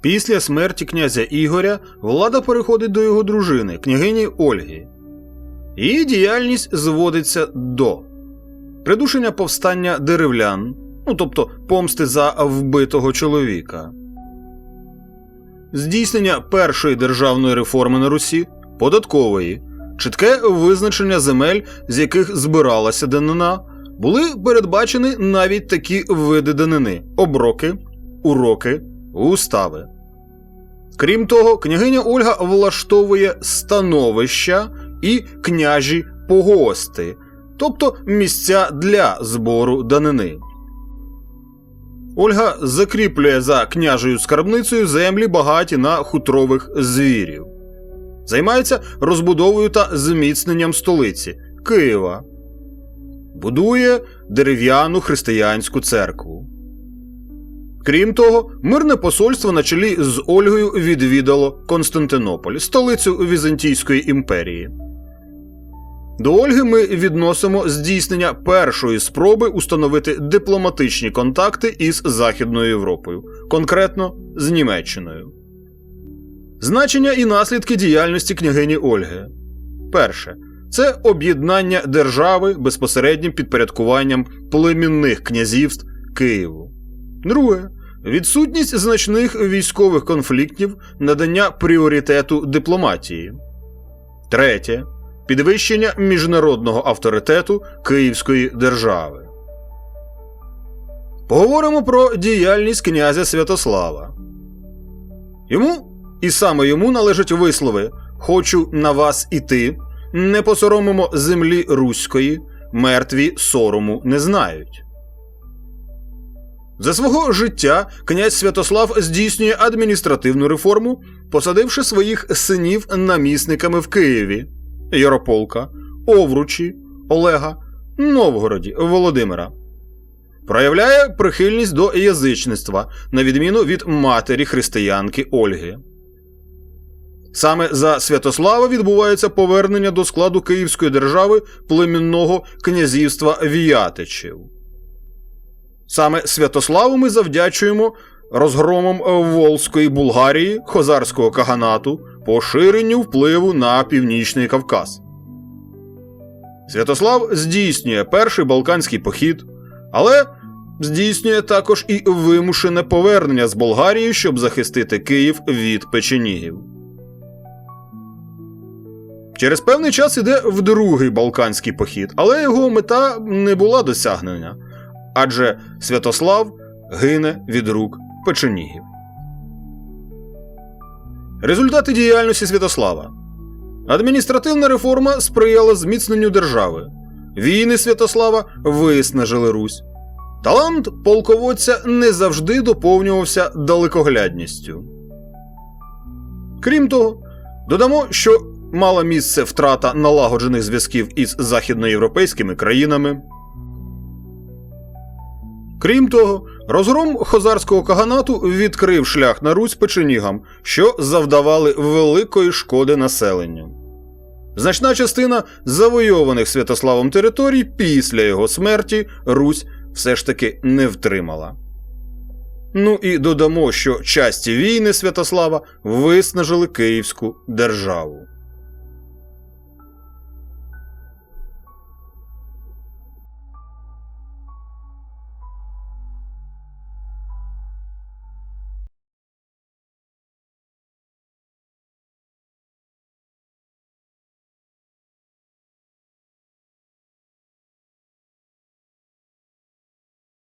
Після смерті князя Ігоря влада переходить до його дружини, княгині Ольги. Її діяльність зводиться до придушення повстання деревлян, ну тобто помсти за вбитого чоловіка, здійснення першої державної реформи на Русі, податкової, чітке визначення земель, з яких збиралася данина, були передбачені навіть такі види данини. Оброки, уроки, устави. Крім того, княгиня Ольга влаштовує становища і княжі погости, тобто місця для збору данини. Ольга закріплює за княжою скарбницею землі багаті на хутрових звірів. Займається розбудовою та зміцненням столиці Києва. Будує дерев'яну християнську церкву. Крім того, мирне посольство на чолі з Ольгою відвідало Константинополь, столицю Візантійської імперії. До Ольги ми відносимо здійснення першої спроби установити дипломатичні контакти із Західною Європою, конкретно з Німеччиною. Значення і наслідки діяльності княгині Ольги. Перше. Це об'єднання держави безпосереднім підпорядкуванням племінних князівств Києву. Друге. Відсутність значних військових конфліктів, надання пріоритету дипломатії. Третє. Підвищення міжнародного авторитету Київської держави. Поговоримо про діяльність князя Святослава. Йому і саме йому належать вислови Хочу на вас іти, не посоромимо землі руської, мертві сорому не знають. За свого життя князь Святослав здійснює адміністративну реформу, посадивши своїх синів намісниками в Києві Ярополка, Овручі, Олега, Новгороді, Володимира. Проявляє прихильність до язичництва, на відміну від матері християнки Ольги. Саме за Святослава відбувається повернення до складу Київської держави племінного князівства Віятичів. Саме Святославу ми завдячуємо розгромом Волзької Булгарії, Хозарського каганату, поширенню впливу на Північний Кавказ. Святослав здійснює перший Балканський похід, але здійснює також і вимушене повернення з Болгарії, щоб захистити Київ від печенігів. Через певний час іде в другий Балканський похід, але його мета не була досягнена, адже Святослав гине від рук печенігів. Результати діяльності Святослава Адміністративна реформа сприяла зміцненню держави. Війни Святослава виснажили Русь. Талант полководця не завжди доповнювався далекоглядністю. Крім того, додамо, що мала місце втрата налагоджених зв'язків із західноєвропейськими країнами. Крім того, розгром хозарського каганату відкрив шлях на Русь печенігам, що завдавали великої шкоди населенню. Значна частина завойованих Святославом територій після його смерті Русь все ж таки не втримала. Ну і додамо, що часті війни Святослава виснажили Київську державу.